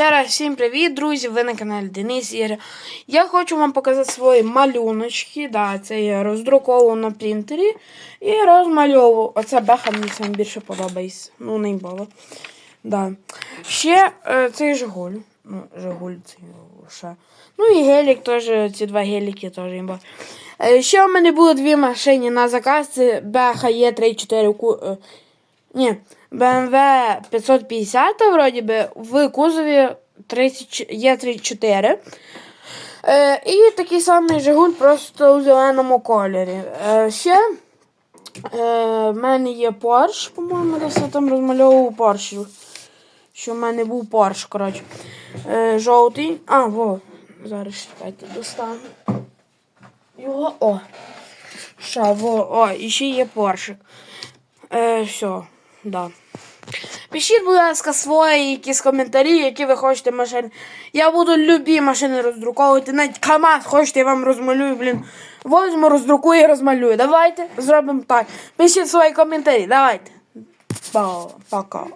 Ще раз всім привіт, друзі! Ви на каналі Денис Ігор. Я хочу вам показати свої малюночки. Да, це я роздруковував на принтері і розмальовував. Оце беха мені саме більше подобається. Ну, не було. Да. Ще е, цей Жигуль. Ну, Жигуль це ще. Ну і гелік теж, ці два геліки теж імба. Е, ще у мене було дві машини на заказ. Це Беха є 3-4 ку. е, ні, BMW 550, вроді би, в кузові 30, є 34. Е, і такий самий Жигуль просто у зеленому кольорі. Е, ще е, в мене є Porsche, по-моєму, десь я там розмальовував Porsche. Що в мене був Porsche, коротше. Е, жовтий. А, во. Зараз чекайте, достану. Його. О. Ша, во, о, і ще є Porsche. Е, все, да. Пишіть, будь ласка, свої якісь коментарі, які ви хочете машини. Я буду любі машини роздруковувати. Навіть КАМАЗ хочете, я вам розмалюю, блін. Возьму, роздрукую і розмалюю. Давайте зробимо так. Пишіть свої коментарі, давайте. Пока.